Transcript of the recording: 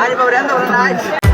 আরে বাবা না